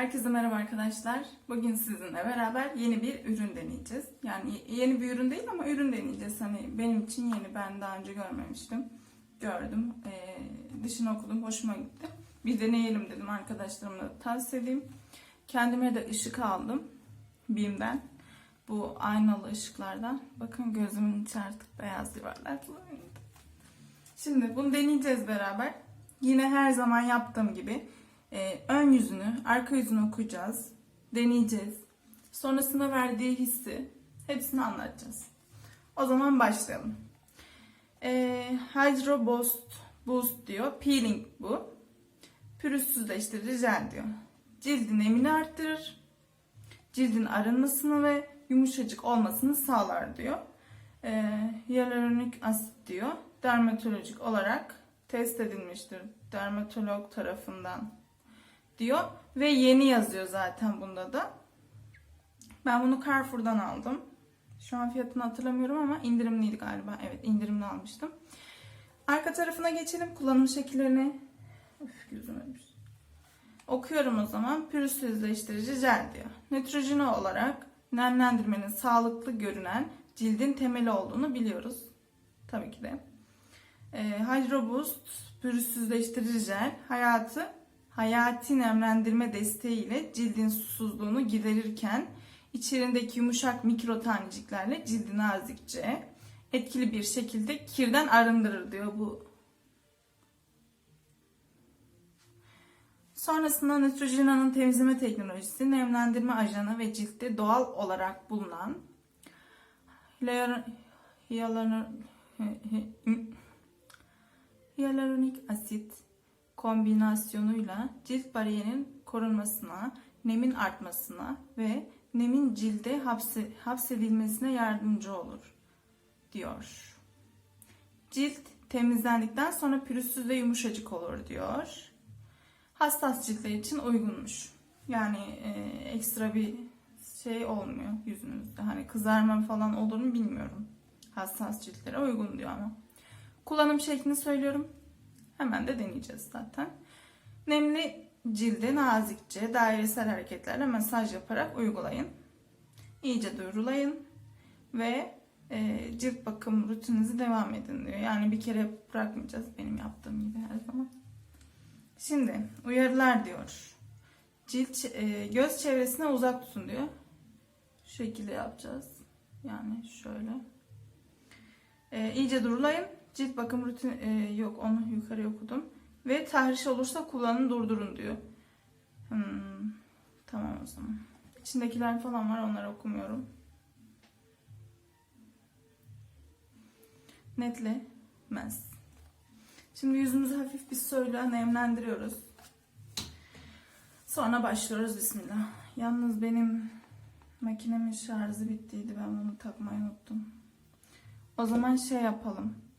Herkese merhaba arkadaşlar. Bugün sizinle beraber yeni bir ürün deneyeceğiz. Yani yeni bir ürün değil ama ürün deneyeceğiz. Hani benim için yeni. Ben daha önce görmemiştim. Gördüm. Ee, dışını okudum. Hoşuma gitti. Bir deneyelim dedim arkadaşlarımla da tavsiye edeyim. Kendime de ışık aldım. Bim'den. Bu aynalı ışıklardan. Bakın gözümün içi artık beyaz yuvarlak. Şimdi bunu deneyeceğiz beraber. Yine her zaman yaptığım gibi e, ön yüzünü, arka yüzünü okuyacağız. Deneyeceğiz. Sonrasında verdiği hissi hepsini anlatacağız. O zaman başlayalım. E, Hydro Boost, Boost diyor. Peeling bu. Pürüzsüzleştirici jel diyor. Cildin emini arttırır. Cildin arınmasını ve yumuşacık olmasını sağlar diyor. E, hyaluronik asit diyor. Dermatolojik olarak test edilmiştir dermatolog tarafından diyor ve yeni yazıyor zaten bunda da. Ben bunu Carrefour'dan aldım. Şu an fiyatını hatırlamıyorum ama indirimliydi galiba. Evet indirimli almıştım. Arka tarafına geçelim. Kullanım şekillerini. Üf gözüm ölmüş. Okuyorum o zaman. Pürüzsüzleştirici jel diyor. Nötrojeni olarak nemlendirmenin sağlıklı görünen cildin temeli olduğunu biliyoruz. Tabii ki de. E, Hydro Boost pürüzsüzleştirici jel hayatı hayati nemlendirme desteğiyle cildin susuzluğunu giderirken içerindeki yumuşak mikro taneciklerle cildi nazikçe etkili bir şekilde kirden arındırır diyor bu. Sonrasında Neutrogena'nın temizleme teknolojisi, nemlendirme ajanı ve ciltte doğal olarak bulunan hyaluron- hyaluron- hyaluronik asit kombinasyonuyla cilt bariyerinin korunmasına, nemin artmasına ve nemin cilde hapse, hapsedilmesine yardımcı olur diyor. Cilt temizlendikten sonra pürüzsüz ve yumuşacık olur diyor. Hassas ciltler için uygunmuş. Yani e, ekstra bir şey olmuyor yüzünüzde. Hani kızarma falan olur mu bilmiyorum. Hassas ciltlere uygun diyor ama. Kullanım şeklini söylüyorum. Hemen de deneyeceğiz zaten. Nemli cilde nazikçe dairesel hareketlerle masaj yaparak uygulayın. İyice duyurulayın ve e, cilt bakım rutininizi devam edin diyor. Yani bir kere bırakmayacağız benim yaptığım gibi her zaman. Şimdi uyarılar diyor. Cilt e, göz çevresine uzak tutun diyor. Şu şekilde yapacağız. Yani şöyle. E, iyice durulayın. Cilt bakım rutin e, yok onu yukarı okudum. Ve tahriş olursa kullanın durdurun diyor. Hmm, tamam o zaman. İçindekiler falan var onları okumuyorum. Netlemez. Şimdi yüzümüzü hafif bir suyla nemlendiriyoruz. Sonra başlıyoruz bismillah. Yalnız benim makinemin şarjı bittiydi. Ben bunu takmayı unuttum. O zaman şey yapalım.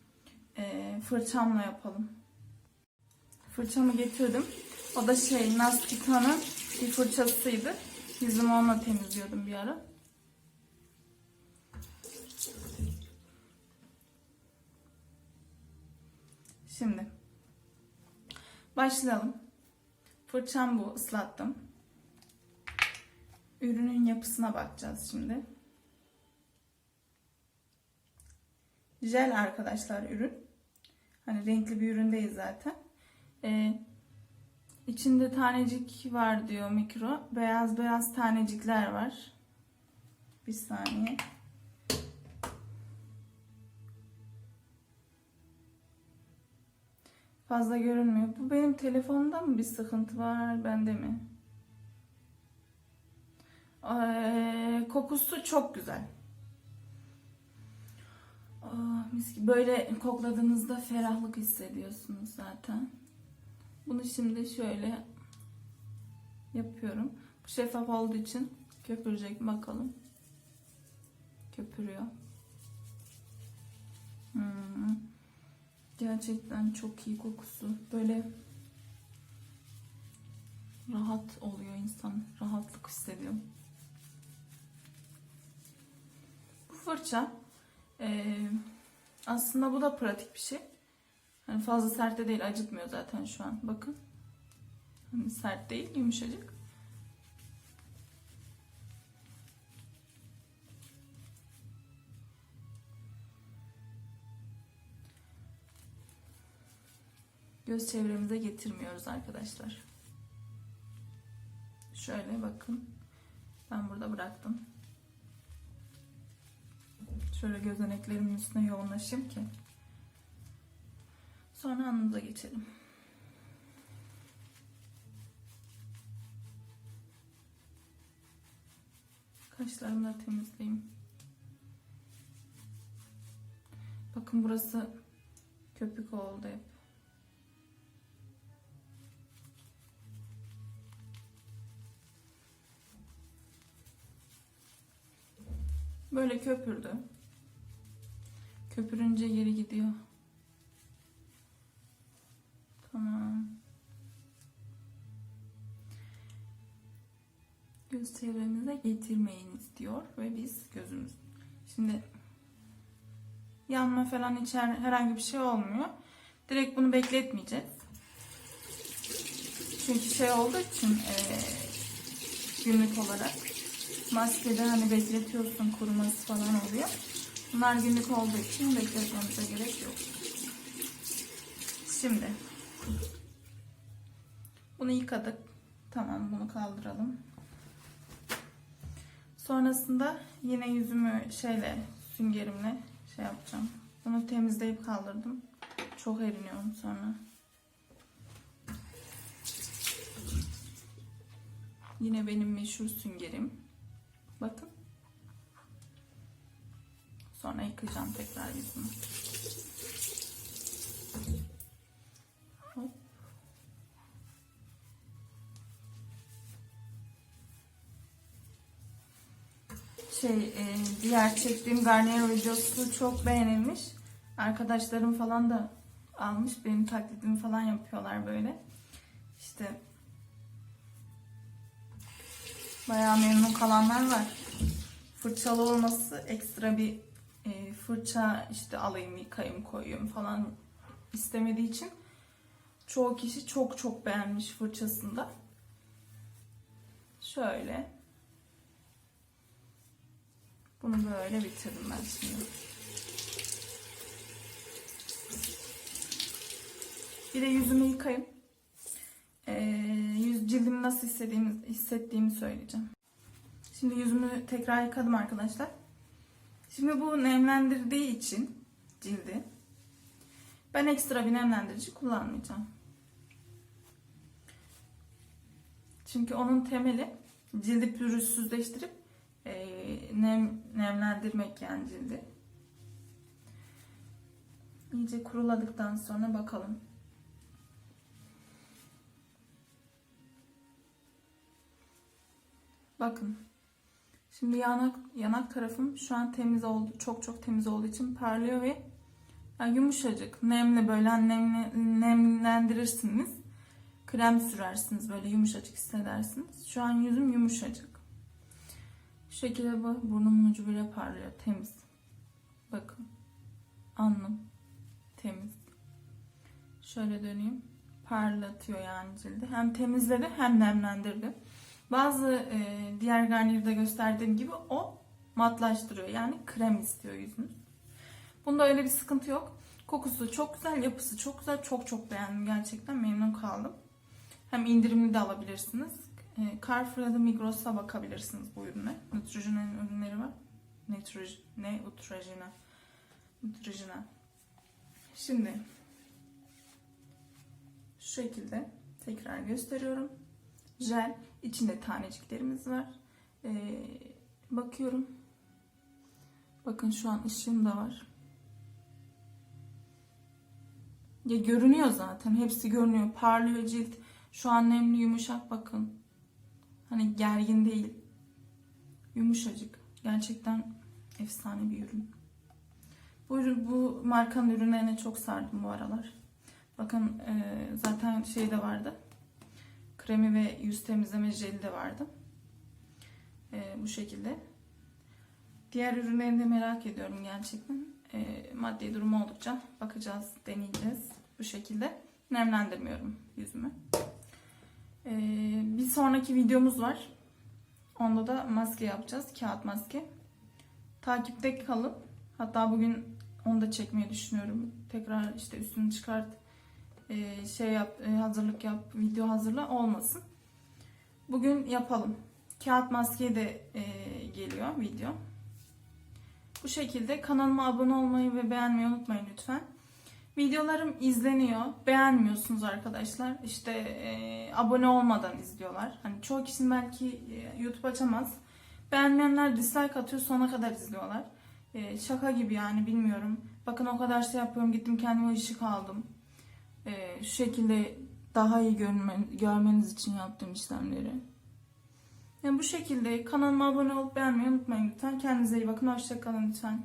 Fırçamla yapalım. Fırçamı getirdim. O da şey Nas Titan'ın bir fırçasıydı. Yüzümü onunla temizliyordum bir ara. Şimdi başlayalım. Fırçam bu ıslattım. Ürünün yapısına bakacağız şimdi. Jel arkadaşlar ürün. Hani renkli bir ürün değil zaten. Ee, içinde tanecik var diyor mikro. Beyaz beyaz tanecikler var. Bir saniye. Fazla görünmüyor. Bu benim telefonumda mı bir sıkıntı var? Bende mi? Ee, kokusu çok güzel. Gibi. Böyle kokladığınızda ferahlık hissediyorsunuz zaten. Bunu şimdi şöyle yapıyorum. Bu şeffaf olduğu için köpürecek bakalım. Köpürüyor. Hmm. Gerçekten çok iyi kokusu. Böyle rahat oluyor insan. Rahatlık hissediyor. Bu fırça ee, aslında bu da pratik bir şey. Hani fazla sert de değil acıtmıyor zaten şu an. Bakın. Hani sert değil yumuşacık. göz çevremize getirmiyoruz arkadaşlar. Şöyle bakın. Ben burada bıraktım. Şöyle gözeneklerimin üstüne yoğunlaşayım ki. Sonra alnımıza geçelim. Kaşlarımı da temizleyeyim. Bakın burası köpük oldu hep. Böyle köpürdü. Köpürünce geri gidiyor. Tamam. Göz çevremize getirmeyiniz diyor ve biz gözümüz. Şimdi yanma falan hiç her- herhangi bir şey olmuyor. Direkt bunu bekletmeyeceğiz. Çünkü şey olduğu için eee, günlük olarak maskede hani bekletiyorsun kuruması falan oluyor. Bunlar günlük olduğu için bekletmemize gerek yok. Şimdi bunu yıkadık. Tamam bunu kaldıralım. Sonrasında yine yüzümü şeyle süngerimle şey yapacağım. Bunu temizleyip kaldırdım. Çok eriniyorum sonra. Yine benim meşhur süngerim. Bakın. Yıkayacağım tekrar yüzümü. Şey, e, diğer çektiğim Garnier videosu çok beğenilmiş. Arkadaşlarım falan da almış. Benim taklidimi falan yapıyorlar böyle. İşte bayağı memnun kalanlar var. Fırçalı olması ekstra bir e, fırça işte alayım yıkayayım koyayım falan istemediği için çoğu kişi çok çok beğenmiş fırçasında. Şöyle. Bunu böyle bitirdim ben şimdi. Bir de yüzümü yıkayayım. Ee, yüz cildimi nasıl hissettiğimi, hissettiğimi söyleyeceğim. Şimdi yüzümü tekrar yıkadım arkadaşlar. Şimdi bu nemlendirdiği için cildi ben ekstra bir nemlendirici kullanmayacağım. Çünkü onun temeli cildi pürüzsüzleştirip e, nem, nemlendirmek yani cildi. İyice kuruladıktan sonra bakalım. Bakın. Şimdi yanak yanak tarafım şu an temiz oldu. Çok çok temiz olduğu için parlıyor ve yani yumuşacık. Nemli böyle hani nemli, nemlendirirsiniz. Krem sürersiniz böyle yumuşacık hissedersiniz. Şu an yüzüm yumuşacık. Şu şekilde bu burnumun ucu böyle parlıyor. Temiz. Bakın. Alnım. Temiz. Şöyle döneyim. Parlatıyor yani cildi. Hem temizledi hem nemlendirdi. Bazı e, diğer garnirde gösterdiğim gibi o matlaştırıyor. Yani krem istiyor yüzünüz. Bunda öyle bir sıkıntı yok. Kokusu çok güzel, yapısı çok güzel. Çok çok beğendim gerçekten. Memnun kaldım. Hem indirimli de alabilirsiniz. E, Carrefour ya da Migros'a bakabilirsiniz bu ürüne. Neutrogena'nın ürünleri var. Neutroj ne? Neutrogena. Şimdi şu şekilde tekrar gösteriyorum. Jel. İçinde taneciklerimiz var. Ee, bakıyorum. Bakın şu an ışığım da var. Ya görünüyor zaten. Hepsi görünüyor. Parlıyor cilt. Şu an nemli yumuşak bakın. Hani gergin değil. Yumuşacık. Gerçekten efsane bir ürün. Bu, bu markanın ürünlerine çok sardım bu aralar. Bakın e, zaten şey de vardı kremi ve yüz temizleme jeli de vardı. Ee, bu şekilde. Diğer ürünlerini de merak ediyorum gerçekten. Ee, maddi durumu oldukça bakacağız, deneyeceğiz. Bu şekilde. Nemlendirmiyorum yüzümü. Ee, bir sonraki videomuz var. Onda da maske yapacağız. Kağıt maske. Takipte kalın. Hatta bugün onu da çekmeyi düşünüyorum. Tekrar işte üstünü çıkart e, şey yap, e, hazırlık yap, video hazırla olmasın. Bugün yapalım. Kağıt maskeye de e, geliyor video. Bu şekilde kanalıma abone olmayı ve beğenmeyi unutmayın lütfen. Videolarım izleniyor. Beğenmiyorsunuz arkadaşlar. İşte e, abone olmadan izliyorlar. Hani çoğu kişinin belki e, YouTube açamaz. Beğenmeyenler dislike atıyor sona kadar izliyorlar. E, şaka gibi yani bilmiyorum. Bakın o kadar şey yapıyorum gittim kendime ışık aldım. E, şu şekilde daha iyi görmen, görmeniz için yaptığım işlemleri. Yani bu şekilde kanalıma abone olup beğenmeyi unutmayın lütfen. Kendinize iyi bakın. Hoşçakalın lütfen.